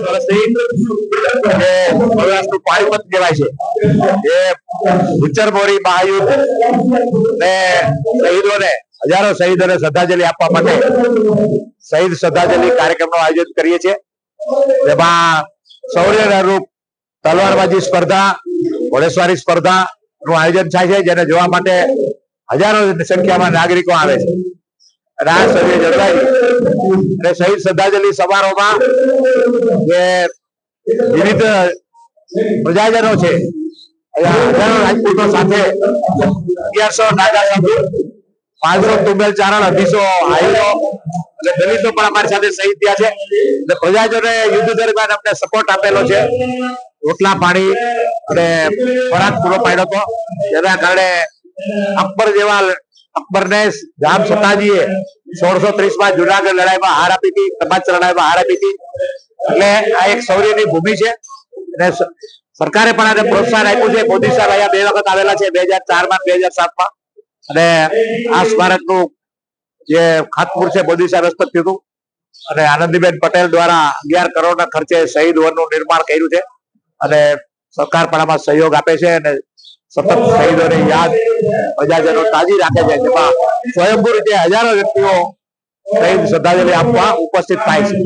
જે સૌરાષ્ટ્રનું પાણીપત ને શ્રદ્ધાંજલિ આપવા માટે શહીદ શ્રદ્ધાંજલિ કાર્યક્રમનું આયોજન કરીએ છીએ. જેમાં શૌર્ય રૂપ તલવારબાજી સ્પર્ધા ઘોડેસવારી સ્પર્ધા, નું આયોજન થાય છે, જેને જોવા માટે હજારો સંખ્યામાં નાગરિકો આવે છે. અને આ જળવાઈ. અને શહીદ શ્રદ્ધાંજલિ સમારોહમાં જે વિવિધ પ્રજાજનો છે રાજપૂતો સાથે અગિયારસો નાગા સાધુ પાંચસો તુંબેલ ચારણ અઢીસો હાઈલો અને દલિતો પણ અમારી સાથે શહીદ થયા છે. અને પ્રજાજનોએ યુદ્ધ દરમિયાન અમને સપોર્ટ આપેલો છે. રોટલા પાણી અને ખોરાક પૂરો પાડ્યો હતો. જેના કારણે અપર જેવા અકબરને જામ સત્તાજીએ સોળસો ત્રીસમાં જુનાગઢ લડાઈમાં હાર આપી હતી કમાચ લડાઈમાં હાર આપી હતી. એટલે આ એક શૌર્યની ભૂમિ છે. સરકારે પણ આને પ્રોત્સાહન આપ્યું છે. મોદી સાહેબ અહીંયા બે વખત આવેલા છે, બે હજાર ચારમાં બે હજાર સાતમાં અને આ સ્મારકનું જે ખાતમુહૂર્ત છે, મોદી સાહેબ હસ્તક થયું અને આનંદીબેન પટેલ દ્વારા અગિયાર કરોડના ખર્ચે શહીદ વનનું નિર્માણ કર્યું છે. અને સરકાર પણ આમાં સહયોગ આપે છે અને સતત શહીદોની યાદ, પ્રજાજનો તાજી રાખે છે. જેમાં સ્વયંભૂ રીતે હજારો વ્યક્તિઓ શહીદ શ્રદ્ધાંજલિ આપવા ઉપસ્થિત થાય છે.